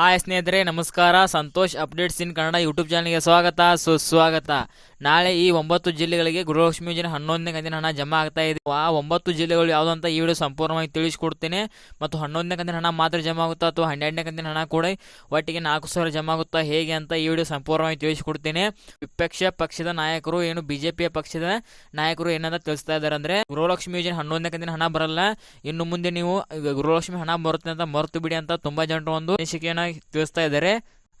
Hi ಸ್ನೇಹಿತರೆ, ನಮಸ್ಕಾರ. Santosh updates in Kannada YouTube ಚಾನಲ್ಗೆ ಸ್ವಾಗತ. ಸುಸ್ವಾಗತ. ನಾಳೆ ಈ ಒಂಬತ್ತು ಜಿಲ್ಲೆಗಳಿಗೆ ಗೃಹಲಕ್ಷ್ಮಿ ಯೋಜನೆ ಹನ್ನೊಂದನೇ ಕಂತಿನ ಹಣ ಜಮಾ ಆಗ್ತಾ ಇದೆ. ಆ ಒಂಬತ್ತು ಜಿಲ್ಲೆಗಳು ಯಾವುದು ಅಂತ ಈ ವಿಡಿಯೋ ಸಂಪೂರ್ಣವಾಗಿ ತಿಳಿಸ್ಕೊಡ್ತೇನೆ. ಮತ್ತು ಹನ್ನೊಂದನೇ ಕಂತಿನ ಹಣ ಮಾತ್ರ ಜಮಾ ಆಗುತ್ತಾ ಅಥವಾ ಹನ್ನೆರಡನೇ ಕಂತಿನ ಹಣ ಕೂಡ ಒಟ್ಟಿಗೆ ನಾಲ್ಕು ಸಾವಿರ ಜಮಾ ಆಗುತ್ತಾ ಹೇಗೆ ಅಂತ ಈ ವಿಡಿಯೋ ಸಂಪೂರ್ಣವಾಗಿ ತಿಳಿಸ್ಕೊಡ್ತೇನೆ. ವಿಪಕ್ಷ ಪಕ್ಷದ ನಾಯಕರು ಏನು ಬಿಜೆಪಿಯ ಪಕ್ಷದ ನಾಯಕರು ಏನಂತ ತಿಳಿಸ್ತಾ ಇದ್ದಾರೆ ಅಂದರೆ, ಗೃಹಲಕ್ಷ್ಮಿ ಯೋಜನೆ ಹನ್ನೊಂದನೇ ಕಂತಿನ ಹಣ ಬರಲ್ಲ. ಇನ್ನು ಮುಂದೆ ನೀವು ಗೃಹಲಕ್ಷ್ಮಿ ಹಣ ಬರುತ್ತೆ ಅಂತ ಮರೆತು ಬಿಡಿ ಅಂತ ತುಂಬಾ ಜನರು ಒಂದು ಅನಿಸಿಕೆಯನ್ನ ತಿಳಿಸ್ತಾ ಇದ್ದಾರೆ.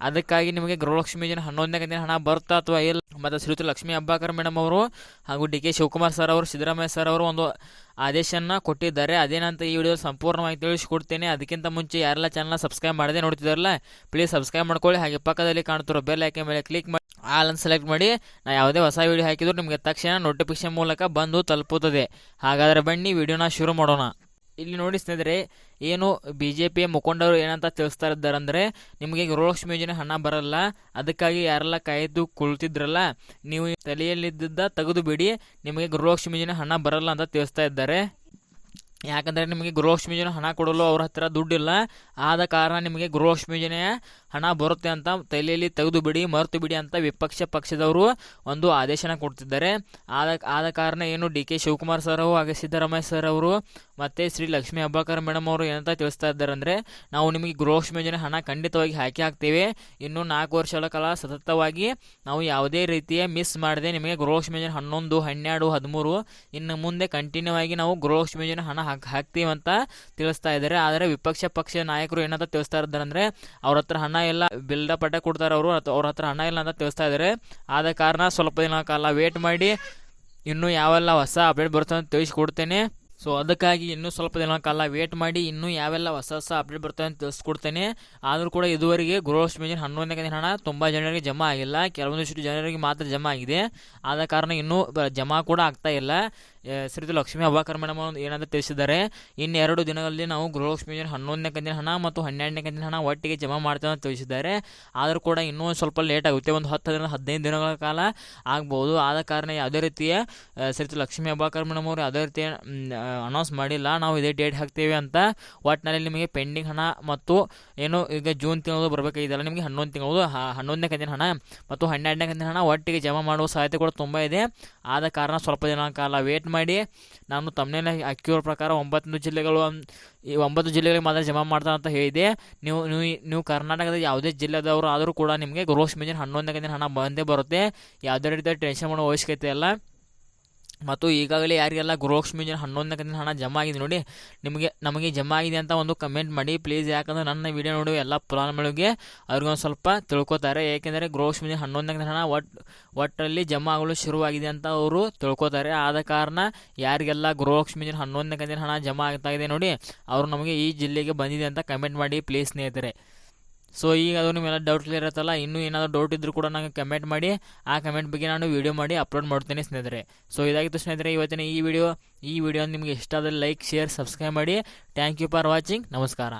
ಅದಕ್ಕಾಗಿ ನಿಮಗೆ ಗೃಹಲಕ್ಷ್ಮಿ ಯೋಜನೆ ಹನ್ನೊಂದನೇ ಕಂತಿನ ಹಣ ಬರುತ್ತಾ ಅಥವಾ ಇಲ್ಲ? ಮತ್ತು ಶ್ರೀಯುತ ಲಕ್ಷ್ಮೀ ಅಬ್ಬಾಕರ್ ಮೇಡಮ್ ಅವರು ಹಾಗೂ ಡಿ ಕೆ ಶಿವಕುಮಾರ್ ಸರ್ ಅವರು, ಸಿದ್ದರಾಮಯ್ಯ ಸರ್ ಅವರು ಒಂದು ಆದೇಶನ ಕೊಟ್ಟಿದ್ದಾರೆ. ಅದೇನಂತ ಈ ವಿಡಿಯೋ ಸಂಪೂರ್ಣವಾಗಿ ತಿಳಿಸ್ಕೊಡ್ತೇನೆ. ಅದಕ್ಕಿಂತ ಮುಂಚೆ ಯಾರೆಲ್ಲ ಚಾನಲ್ ಸಬ್ಸ್ಕ್ರೈಬ್ ಮಾಡದೆ ನೋಡ್ತಿದಾರಲ್ಲ ಪ್ಲೀಸ್ ಸಬ್ಸ್ಕ್ರೈಬ್ ಮಾಡ್ಕೊಳ್ಳಿ. ಹಾಗೆ ಪಕ್ಕದಲ್ಲಿ ಕಾಣ್ತಿರೋ ಬೆಲ್ ಐಕೆ ಮೇಲೆ ಕ್ಲಿಕ್ ಮಾಡಿ ಆಲನ್ ಸೆಲೆಕ್ಟ್ ಮಾಡಿ. ನಾ ಯಾವುದೇ ಹೊಸ ವಿಡಿಯೋ ಹಾಕಿದ್ರು ನಿಮಗೆ ತಕ್ಷಣ ನೋಟಿಫಿಕೇಶನ್ ಮೂಲಕ ಬಂದು ತಲುಪುತ್ತದೆ. ಹಾಗಾದರೆ ಬನ್ನಿ, ವಿಡಿಯೋನ ಶುರು ಮಾಡೋಣ. ಇಲ್ಲಿ ನೋಡಿ ಸ್ನೇಹಿತರೆ, ಏನು ಬಿ ಜೆ ಪಿಯ ಮುಖಂಡರು ಏನಂತ ತಿಳಿಸ್ತಾ ಇದ್ದಾರೆ ಅಂದರೆ ನಿಮಗೆ ಗೃಹಲಕ್ಷ್ಮಿ ಯೋಜನೆ ಹಣ ಬರಲ್ಲ, ಅದಕ್ಕಾಗಿ ಯಾರೆಲ್ಲ ಕಾಯ್ದು ಕುಳಿತಿದ್ರಲ್ಲ, ನೀವು ತಲೆಯಲ್ಲಿದ್ದ ತೆಗೆದು ಬಿಡಿ ನಿಮಗೆ ಗೃಹಲಕ್ಷ್ಮಿ ಯೋಜನೆ ಹಣ ಬರಲ್ಲ ಅಂತ ತಿಳಿಸ್ತಾ ಇದ್ದಾರೆ. ಯಾಕಂದರೆ ನಿಮಗೆ ಗೃಹಲಕ್ಷ್ಮಿ ಯೋಜನೆ ಹಣ ಕೊಡಲು ಅವ್ರ ಹತ್ತಿರ ದುಡ್ಡಿಲ್ಲ, ಆದ ಕಾರಣ ನಿಮಗೆ ಗೃಹಲಕ್ಷ್ಮಿ ಯೋಜನೆಯ ಹಣ ಬರುತ್ತೆ ಅಂತ ತಲೆಯಲ್ಲಿ ತೆಗೆದು ಬಿಡಿ, ಮರೆತು ಬಿಡಿ ಅಂತ ವಿಪಕ್ಷ ಪಕ್ಷದವರು ಒಂದು ಆದೇಶನ ಕೊಡ್ತಿದ್ದಾರೆ. ಆದ ಆದ ಕಾರಣ ಏನು ಡಿ ಕೆ ಶಿವಕುಮಾರ್ ಸರ್ ಅವರು ಹಾಗೆ ಸಿದ್ದರಾಮಯ್ಯ ಸರ್ ಅವರು ಮತ್ತು ಶ್ರೀ ಲಕ್ಷ್ಮೀ ಹಬ್ಬಾಕರ್ ಮೇಡಮ್ ಅವರು ಏನಂತ ತಿಳಿಸ್ತಾ ಇದ್ದಾರೆ ಅಂದರೆ ನಾವು ನಿಮಗೆ ಗೃಹಲಕ್ಷ್ಮಿ ಯೋಜನೆ ಹಣ ಖಂಡಿತವಾಗಿ ಹಾಕಿ ಹಾಕ್ತೇವೆ. ಇನ್ನು ನಾಲ್ಕು ವರ್ಷಗಳ ಕಾಲ ಸತತವಾಗಿ ನಾವು ಯಾವುದೇ ರೀತಿಯ ಮಿಸ್ ಮಾಡದೆ ನಿಮಗೆ ಗೃಹಲಕ್ಷ್ಮಿ ಯೋಜನೆ ಹನ್ನೊಂದು, ಹನ್ನೆರಡು, ಹದಿಮೂರು ಇನ್ನು ಮುಂದೆ ಕಂಟಿನ್ಯೂ ಆಗಿ ನಾವು ಗೃಹಲಕ್ಷ್ಮಿ ಯೋಜನೆ ಹಣ ಹಾಕಿ, ಹಾಕ್ತೀವಿ ಅಂತ ತಿಳಿಸ್ತಾ ಇದ್ದಾರೆ. ಆದರೆ ವಿಪಕ್ಷ ಪಕ್ಷ ನಾಯಕರು ಏನಂತ ತಿಳಿಸ್ತಾ ಇದ್ದಾರೆ ಅಂದರೆ ಅವ್ರ ಹತ್ರ ಹಣ ಎಲ್ಲ ಬಿಲ್ಡಪ್ ಪಟ್ಟೆ ಕೊಡ್ತಾರೆ ಅವರು ಅವ್ರ ಹತ್ರ ಹಣ ಇಲ್ಲ ಅಂತ ತಿಳಿಸ್ತಾ ಇದ್ದಾರೆ ಆದ ಕಾರಣ ಸ್ವಲ್ಪ ದಿನ ಕಾಲ ವೇಟ್ ಮಾಡಿ, ಇನ್ನೂ ಯಾವೆಲ್ಲ ಹೊಸ ಅಪ್ಡೇಟ್ ಬರುತ್ತೆ ಅಂತ ತಿಳಿಸ್ಕೊಡ್ತೇನೆ. ಸೊ ಅದಕ್ಕಾಗಿ ಇನ್ನೂ ಸ್ವಲ್ಪ ದಿನ ಕಾಲ ವೇಟ್ ಮಾಡಿ, ಇನ್ನೂ ಯಾವೆಲ್ಲ ಹೊಸ ಹೊಸ ಅಪ್ಡೇಟ್ ಬರ್ತದೆ ಅಂತ ತಿಳಿಸ್ಕೊಡ್ತೇನೆ. ಆದರೂ ಕೂಡ ಇದುವರೆಗೆ ಗೃಹಲಕ್ಷ್ಮಿ ಯೋಜನೆ ಹನ್ನೊಂದನೇ ಕಂತಿನ ಹಣ ತುಂಬ ಜನರಿಗೆ ಜಮಾ ಆಗಿಲ್ಲ. ಕೆಲವೊಂದಿಷ್ಟು ಜನರಿಗೆ ಮಾತ್ರ ಜಮಾ ಆಗಿದೆ. ಆದ ಕಾರಣ ಇನ್ನೂ ಜಮಾ ಕೂಡ ಆಗ್ತಾ ಇಲ್ಲ. ಆ, ಲಕ್ಷ್ಮಿ ಹಬ್ಬಾಕರ್ ಮೇಡಮ್ ಒಂದು ಏನಂತ ತಿಳಿಸಿದ್ದಾರೆ ಇನ್ನು ಎರಡು ದಿನಗಳಲ್ಲಿ ನಾವು ಗೃಹಲಕ್ಷ್ಮಿ ಯೋಜನೆ ಹನ್ನೊಂದನೇ ಕಂದಿನ ಹಣ ಮತ್ತು ಹನ್ನೆರಡನೇ ಕಂದಿನ ಹಣ ಒಟ್ಟಿಗೆ ಜಮಾ ಮಾಡ್ತೇವೆ ಅಂತ ತಿಳಿಸಿದ್ದಾರೆ. ಆದರೂ ಕೂಡ ಇನ್ನೂ ಒಂದು ಸ್ವಲ್ಪ ಲೇಟ್ ಆಗುತ್ತೆ ಒಂದು ಹತ್ತು ದಿನ ಹದಿನೈದು ದಿನಗಳ ಕಾಲ ಆಗ್ಬೋದು. ಆದ ಕಾರಣ ಯಾವುದೇ ರೀತಿಯ ಶ್ರೀ ಲಕ್ಷ್ಮಿ ಹಬ್ಬಾಕರ್ ಮೇಡಮ್ ಅವರು ಯಾವುದೇ ರೀತಿಯ ಅನೌನ್ಸ್ ಮಾಡಿಲ್ಲ. ನಾವು ಇದೇ ಡೇಟ್ ಹಾಕ್ತೇವೆ ಅಂತ ಒಟ್ಟಿನಲ್ಲಿ ನಿಮಗೆ ಪೆಂಡಿಂಗ್ ಹಣ ಮತ್ತು ಏನು ಈಗ ಜೂನ್ ತಿಂಗಳು ಬರಬೇಕಾಗಿದೆಲ್ಲ ನಿಮಗೆ ಹನ್ನೊಂದು ತಿಂಗಳು ಹನ್ನೊಂದನೇ ಕಂತಿನ ಹಣ ಮತ್ತು ಹನ್ನೆರಡನೇ ಕಂದಿನ ಹಣ ಒಟ್ಟಿಗೆ ಜಮಾ ಮಾಡುವ ಸಾಧ್ಯತೆ ಕೂಡ ತುಂಬ ಇದೆ. ಆದ ಕಾರಣ ಸ್ವಲ್ಪ ದಿನ ಕಾಲ ವೇಟ್ ಮಾಡಿ ನಾನು ತಮ್ಮನೇಲೆ ಹಾಕಿರೋ ಪ್ರಕಾರ ಒಂಬತ್ತು ಜಿಲ್ಲೆಗಳು ಈ ಒಂಬತ್ತು ಜಿಲ್ಲೆಗಳಿಗೆ ಮಾತ್ರ ಜಮಾ ಮಾಡ್ತಾರೆ ಅಂತ ಹೇಳಿದೆ. ನೀವು ನೀವು ನೀವು ಕರ್ನಾಟಕದ ಯಾವುದೇ ಜಿಲ್ಲೆದವರು ಆದರೂ ಕೂಡ ನಿಮಗೆ ಗ್ರೋಸ್ ಯೋಜನೆ ಹನ್ನೊಂದನೇ ದಿನ ಹಣ ಬಂದೇ ಬರುತ್ತೆ. ಯಾವುದೇ ರೀತಿಯ ಟೆನ್ಷನ್ ಮಾಡೋ ಅವಶ್ಯಕತೆ ಇಲ್ಲ. ಮತ್ತು ಈಗಾಗಲೇ ಯಾರಿಗೆಲ್ಲ ಗೃಹಲಕ್ಷ್ಮಿ ಯೋಜನೆ ಹನ್ನೊಂದನೇ ಕಂತಿನ ಹಣ ಜಮಾ ಆಗಿದೆ ನೋಡಿ, ನಿಮಗೆ, ನಮಗೆ ಜಮಾ ಆಗಿದೆ ಅಂತ ಒಂದು ಕಮೆಂಟ್ ಮಾಡಿ ಪ್ಲೀಸ್ ಯಾಕಂದ್ರೆ ನನ್ನ ವಿಡಿಯೋ ನೋಡಿ ಎಲ್ಲ ಫಲಾನುಭವಿಗಳಿಗೆ ಅವ್ರಿಗೊಂದು ಸ್ವಲ್ಪ ತಿಳ್ಕೊತಾರೆ. ಏಕೆಂದರೆ ಗೃಹಲಕ್ಷ್ಮಿ ಯೋಜನೆ ಹನ್ನೊಂದನೇ ಕಂತಿನ ಹಣ ಒಟ್ಟು ಒಟ್ಟಲ್ಲಿ ಜಮಾ ಆಗಲು ಶುರುವಾಗಿದೆ ಅಂತ ಅವರು ತಿಳ್ಕೊತಾರೆ. ಆದ ಕಾರಣ ಯಾರಿಗೆಲ್ಲ ಗೃಹಲಕ್ಷ್ಮಿ ಯೋಜನೆ ಹನ್ನೊಂದನೇ ಕಂತಿನ ಹಣ ಜಮಾ ಆಗ್ತಾ ಇದೆ ನೋಡಿ, ಅವರು ನಮಗೆ ಈ ಜಿಲ್ಲೆಗೆ ಬಂದಿದೆ ಅಂತ ಕಮೆಂಟ್ ಮಾಡಿ ಪ್ಲೀಸ್ ಸ್ನೇಹಿತರೆ. ಸೊ ಈಗ ಅದು ನಿಮ್ಮೆಲ್ಲ ಡೌಟ್ ಕ್ಲಿಯರ್ ಇರುತ್ತಲ್ಲ ಇನ್ನೂ ಏನಾದರೂ ಡೌಟ್ ಇದ್ದರೂ ಕೂಡ ನನಗೆ ಕಮೆಂಟ್ ಮಾಡಿ, ಆ ಕಮೆಂಟ್ ಬಗ್ಗೆ ನಾನು ವೀಡಿಯೋ ಮಾಡಿ ಅಪ್ಲೋಡ್ ಮಾಡ್ತೇನೆ ಸ್ನೇಹಿತರೆ. ಸೊ ಇದಾಗಿತ್ತು ಸ್ನೇಹಿತರೆ, ಇವತ್ತಿನ ಈ ವಿಡಿಯೋ ಈ ವಿಡಿಯೋ ನಿಮಗೆ ಇಷ್ಟ ಆದರೆ ಲೈಕ್ ಶೇರ್ ಸಬ್ಸ್ಕ್ರೈಬ್ ಮಾಡಿ. ಥ್ಯಾಂಕ್ ಯು ಫಾರ್ ವಾಚಿಂಗ್ ನಮಸ್ಕಾರ.